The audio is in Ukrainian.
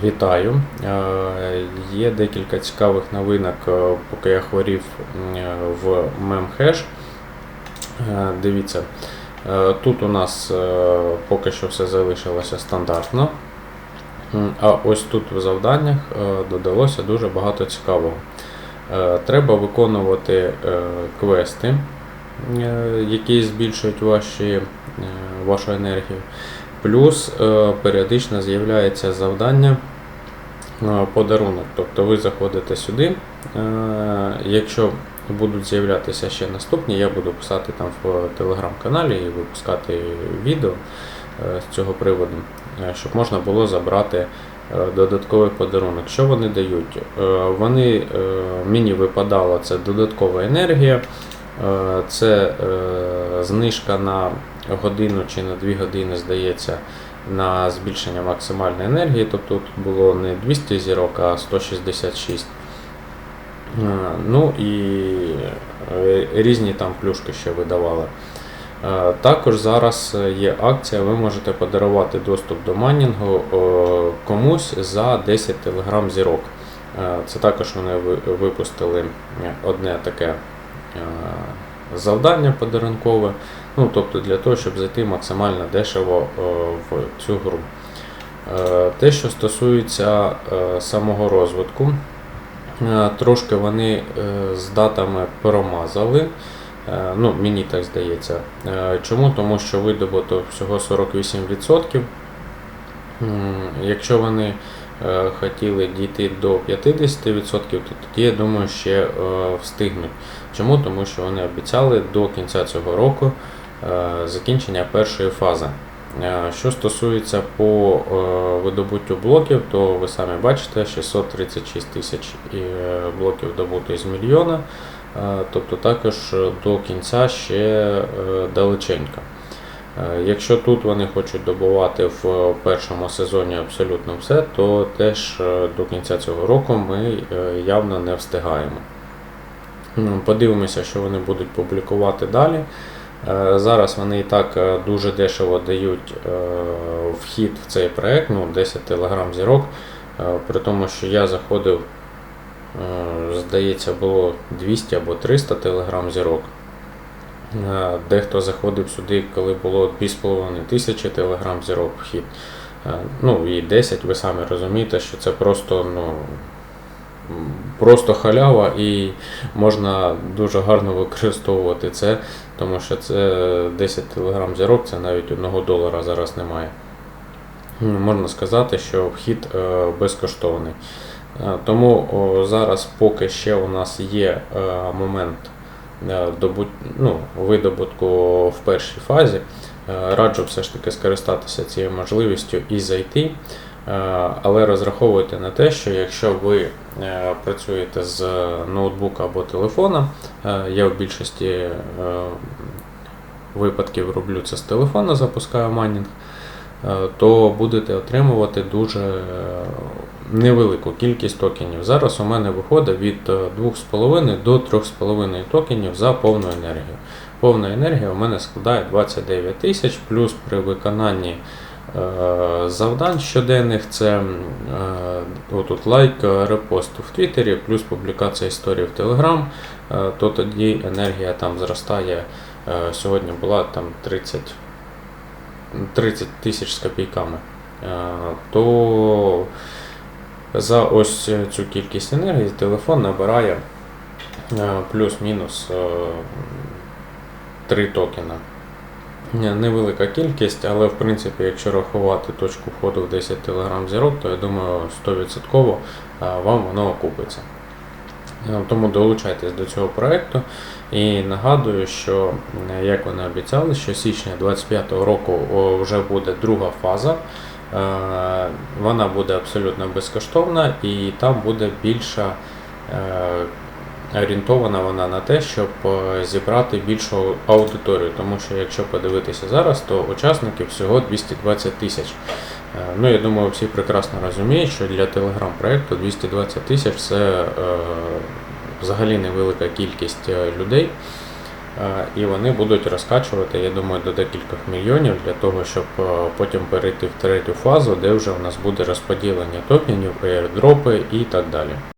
Вітаю. Е, Є декілька цікавих новинок, е, поки я хворів в Memhash. Е, Дивіться, е, тут у нас е, поки що все залишилося стандартно. А ось тут в завданнях е, додалося дуже багато цікавого. Е, Треба виконувати е, квести, е, які збільшують ваші, е, вашу енергію. Плюс е, періодично з'являється завдання е, подарунок. Тобто ви заходите сюди. е, Якщо будуть з'являтися ще наступні, я буду писати там в телеграм-каналі і випускати відео з цього приводу, щоб можна було забрати додатковий подарунок. Що вони дають? Вони мені випадало це додаткова енергія. Це знижка на годину чи на 2 години, здається, на збільшення максимальної енергії. Тобто тут було не 200 зірок, а 166. Е, Ну і е, різні там плюшки ще видавали. Е, Також зараз є акція, ви можете подарувати доступ до майнінгу комусь за 10 телеграм зірок. Це також вони випустили одне таке завдання подарункове. Ну, тобто для того, щоб зайти максимально дешево е, в цю гру. Е, Те, що стосується е, самого розвитку, трошки вони з датами промазали. Ну, мені так здається. Чому? Тому що видобуток всього 48%. Якщо вони хотіли дійти до 50%, то тоді, я думаю, ще е, встигнуть. Чому? Тому що вони обіцяли до кінця цього року е, закінчення першої фази. Е, Що стосується по е, видобуттю блоків, то ви самі бачите, 636 тисяч е, блоків добуто з мільйона, Е, тобто також е, до кінця ще е, далеченько. Е, Якщо тут вони хочуть добувати в першому сезоні абсолютно все, то теж е, до кінця цього року ми е, явно не встигаємо. Ну, Подивимося, що вони будуть публікувати далі. Зараз вони і так дуже дешево дають вхід в цей проект, ну 10 телеграм зірок, при тому, що я заходив, здається, було 200 або 300 телеграм зірок. Е, Дехто заходив сюди, коли було 2,5 тисячі телеграм зірок вхід. Е, Ну і 10, ви самі розумієте, що це просто, ну, просто халява і можна дуже гарно використовувати це, тому що це 10 телеграм зірок, це навіть 1 долара зараз немає. Можна сказати, що вхід е, безкоштовний. Е, Тому зараз, поки ще у нас є е, момент е. Ну, видобутку в першій фазі, е, раджу все ж таки скористатися цією можливістю і зайти. Е, Але розраховуйте на те, що якщо ви е, працюєте з ноутбука або телефона, е, я в більшості е, випадків роблю це з телефона, запускаю майнінг, е, то будете отримувати дуже е, невелику кількість токенів. Зараз у мене виходить від е, 2,5 до 3,5 токенів за повну енергію. Повна енергія у мене складає 29 тисяч, плюс при виконанні е, завдань щоденних це е, отут лайк, е, репост в Твіттері, плюс публікація історії в Телеграм, е, то тоді енергія там зростає. Е, Сьогодні була там 30 30 тисяч з копійками. Е, То за ось цю кількість енергії телефон набирає е, плюс-мінус е, 3 токена. Невелика кількість, але в принципі, якщо рахувати точку входу в 10 телеграм зірок, то я думаю 100% вам воно окупиться. Е, Тому долучайтесь до цього проекту і нагадую, що е, як вони обіцяли, що січня 2025 року вже буде друга фаза. Е, Вона буде абсолютно безкоштовна і там буде більша е, орієнтована вона на те, щоб е, зібрати більшу аудиторію. Тому що якщо подивитися зараз, то учасників всього 220 тисяч. Ну, я думаю, всі прекрасно розуміють, що для телеграм-проекту 220 тисяч це взагалі невелика кількість людей. Е, І вони будуть розкачувати, я думаю, до декількох мільйонів для того, щоб е, потім перейти в третю фазу, де вже у нас буде розподілення токенів, аірдропи і так далі.